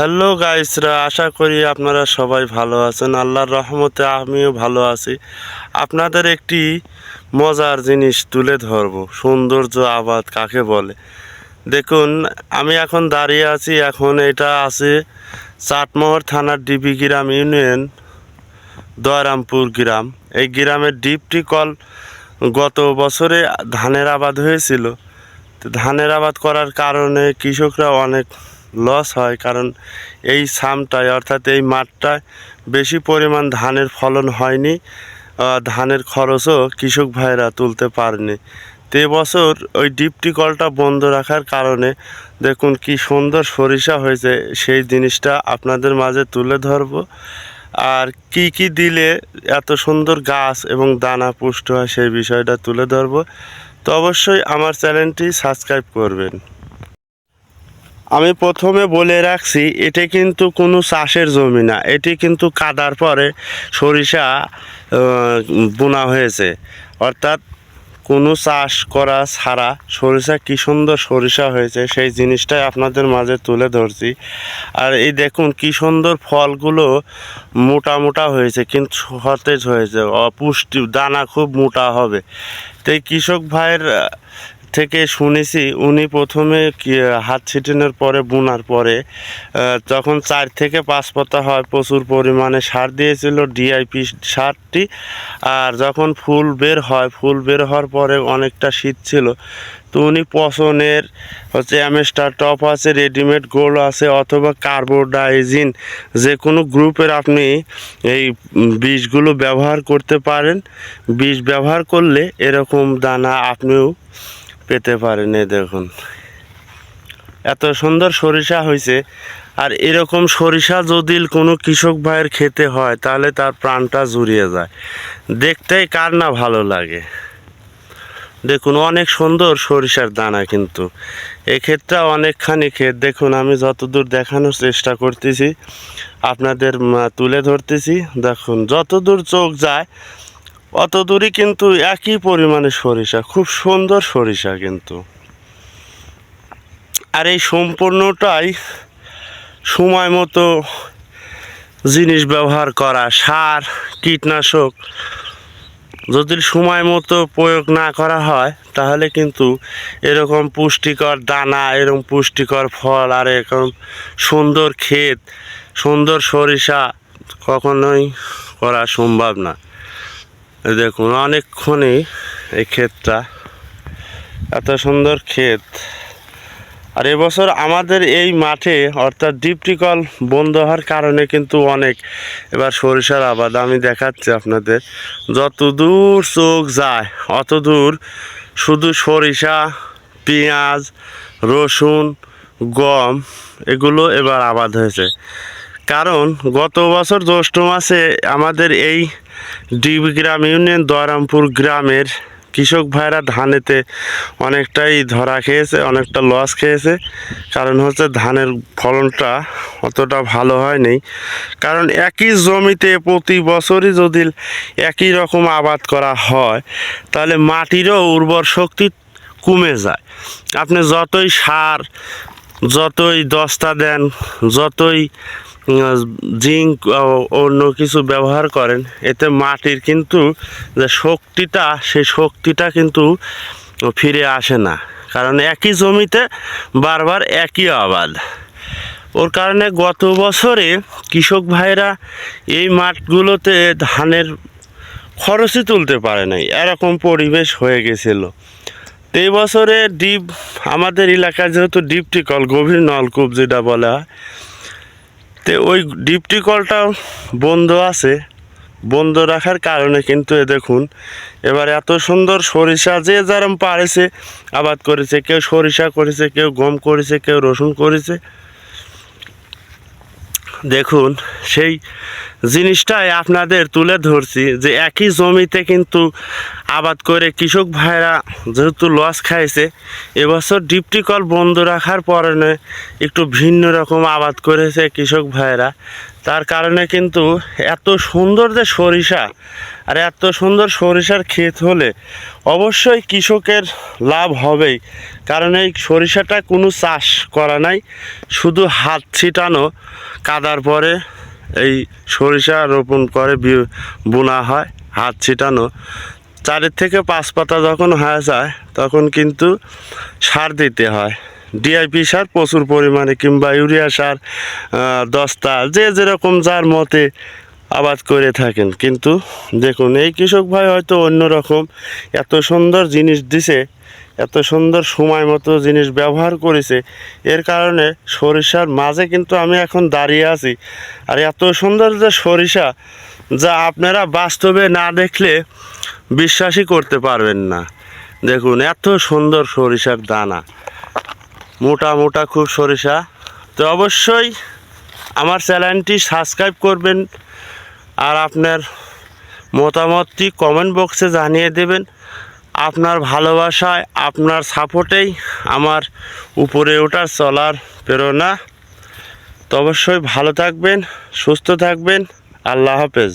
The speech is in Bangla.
হ্যালো গাইসরা আশা করি আপনারা সবাই ভালো আছেন। আল্লাহর রহমতে আমিও ভালো আছি। আপনাদের একটি মজার জিনিস তুলে ধরবো, সৌন্দর্য আবাদ কাকে বলে? দেখুন, আমি এখন দাঁড়িয়ে আছি, এখন এটা আছে চাটমোহর থানার ডিবি গ্রাম ইউনিয়ন, দয়রামপুর গ্রাম। এই গ্রামের ডিপটি কল গত বছরে ধানের আবাদ হয়েছিল। তো ধানের আবাদ করার কারণে কৃষকরা অনেক লস হয়, কারণ এই সামটায়, অর্থাৎ এই মাঠটায় বেশি পরিমাণ ধানের ফলন হয়নি ধানের খরচও কৃষক ভাইরা তুলতে পারেনি। তো বছর ওই ডিপটি কলটা বন্ধ রাখার কারণে দেখুন কি সুন্দর সরিষা হয়েছে, সেই জিনিসটা আপনাদের মাঝে তুলে ধরবো। আর কি কি দিলে এত সুন্দর গাছ এবং দানা পুষ্ট হয় সেই বিষয়টা তুলে ধরবো। তো অবশ্যই আমার চ্যানেলটি সাবস্ক্রাইব করবেন। আমি প্রথমে বলে রাখছি, এটি কিন্তু কোনো চাষের জমি না। এটি কিন্তু কাদার পরে সরিষা বোনা হয়েছে। অর্থাৎ কোনো চাষ করা ছাড়া সরিষা কি সুন্দর সরিষা হয়েছে, সেই জিনিসটাই আপনাদের মাঝে তুলে ধরছি। আর এই দেখুন কি সুন্দর ফলগুলো মোটা মোটা হয়েছে, কিন্তু সতেজ হয়েছে। অপুষ্টি, দানা খুব মোটা হবে। তো এই কৃষক ভাইয়ের থেকে শুনেছি উনি প্রথমে হাত ছিটানোর পরে, বোনার পরে তখন চার থেকে পাঁচ পাতা হয়, প্রচুর পরিমাণে সার দিয়েছিল ডিআইপি সারটি, আর যখন ফুল বের হয়, ফুল বের হওয়ার পরে অনেকটা শীত ছিল। তো উনি পছনের হচ্ছে অ্যামেস্টার টপ আছে, রেডিমেড গোল্ড আছে, অথবা কার্বোডাইজিন যে কোনো গ্রুপের আপনি এই বীজগুলো ব্যবহার করতে পারেন। বীজ ব্যবহার করলে এরকম দানা আপনিও পেতে পারেন দেখুন। এত সুন্দর সরিষা হয়েছে। আর এরকম সরিষা যদি কোনো কৃষক ভাইয়ের খেতে হয়, তাহলে তার প্রাণটা জুড়িয়ে যায়। দেখতেই কার না ভালো লাগে। দেখুন, অনেক সুন্দর সরিষার দানা কিন্তু। এক্ষেত্রে অনেকখানি ক্ষেত। দেখুন, আমি যতদূর দেখানোর চেষ্টা করতেছি, আপনাদের তুলে ধরতেছি। দেখুন, যতদূর চোখ যায় অত দূরই কিন্তু একই পরিমাণে সরিষা, খুব সুন্দর সরিষা কিন্তু। আর এই সম্পূর্ণটাই সময় মতো জিনিস ব্যবহার করা, সার, কীটনাশক, যদি সময় মতো প্রয়োগ না করা হয়, তাহলে কিন্তু এরকম পুষ্টিকর দানা, এরকম পুষ্টিকর ফল আর এরকম সুন্দর ক্ষেত, সুন্দর সরিষা কখনোই করা সম্ভব না। দেখুন, অনেকক্ষণই এই ক্ষেতটা এত সুন্দর ক্ষেত। আর এবছর আমাদের এই মাঠে, অর্থাৎ ডিপটি কল বন্ধ হওয়ার কারণে কিন্তু অনেক এবার সরিষার আবাদ। আমি দেখাচ্ছি আপনাদের, যত দূর চোখ যায়, অত দূর শুধু সরিষা, পেঁয়াজ, রসুন, গম, এগুলো এবার আবাদ হয়েছে। কারণ গত বছর জ্যৈষ্ঠ মাসে আমাদের এই ডিবি গ্রাম ইউনিয়ন দয়রামপুর গ্রামের কৃষক ভাইরা ধানেতে অনেকটাই ধরা খেয়েছে, অনেকটা লস খেয়েছে। কারণ হচ্ছে ধানের ফলনটা অতটা ভালো হয়নি। কারণ একই জমিতে প্রতি বছরই যদি একই রকম আবাদ করা হয়, তাহলে মাটিরও উর্বর শক্তি কমে যায়। আপনি যতই সার, যতই দস্তা দেন, যতই জিঙ্ক অন্য কিছু ব্যবহার করেন, এতে মাটির কিন্তু যে শক্তিটা, সেই শক্তিটা কিন্তু ফিরে আসে না। কারণ একই জমিতে বারবার একই আবাদ। ওর কারণে গত বছরে কৃষক ভাইরা এই মাঠগুলোতে ধানের খরচই তুলতে পারে নাই, এরকম পরিবেশ হয়ে গেছিল। এই বছরে ডিপ, আমাদের এলাকায় যেহেতু ডিপটি কল গভীর নলকূপ যেটা বলা হয় ওই ডিপটি কলটা বন্ধ আছে, বন্ধ রাখার কারণে কিন্তু এ দেখুন, এবার এত সুন্দর সরিষা যে যেরম পারেছে আবাদ করেছে, কেউ সরিষা করেছে, কেউ গম করেছে, কেউ রসুন করেছে। দেখুন, সেই জিনিসটাই আপনাদের তুলে ধরছি যে একই জমিতে কিন্তু আবাদ করে কৃষক ভাইরা যেহেতু লস খাইছে, এবছর ডিপটি কল বন্ধ রাখার পরে একটু ভিন্ন রকম আবাদ করেছে কৃষক ভাইরা। তার কারণে কিন্তু এত সুন্দর যে সরিষা আর এত সুন্দর সরিষার ক্ষেত হলে অবশ্যই কৃষকের লাভ হবেই। কারণ এই সরিষাটা কোনো চাষ করা নাই, শুধু হাত ছিটানো, কাদার পরে এই সরিষা রোপণ করে বোনা হয়, হাত ছিটানো। চারের থেকে পাঁচ পাতা যখন হয়ে যায়, তখন কিন্তু সার দিতে হয়। ডিআইপি সার প্রচুর পরিমাণে কিংবা ইউরিয়া সার দস্তা, যে যেরকম যার মতে আবাদ করে থাকেন। কিন্তু দেখুন, এই কৃষক ভাই হয়তো অন্যরকম। এত সুন্দর জিনিস দিছে, এত সুন্দর সময় মতো জিনিস ব্যবহার করেছে। এর কারণে সরিষার মাঝে কিন্তু আমি এখন দাঁড়িয়ে আছি। আর এত সুন্দর যে সরিষা, যা আপনারা বাস্তবে না দেখলে বিশ্বাসই করতে পারবেন না। দেখুন, এত সুন্দর সরিষার দানা। মোটা মোটা খুব সরিষা। তো অবশ্যই আমার চ্যানেলটি সাবস্ক্রাইব করবেন। আর আপনার মতামতটি কমেন্ট বক্সে জানিয়ে দেবেন। আপনার ভালোবাসায়, আপনার সাপোর্টেই আমার উপরে ওঠার চলার প্রেরণা। তো অবশ্যই ভালো থাকবেন, সুস্থ থাকবেন। আল্লাহ হাফেজ।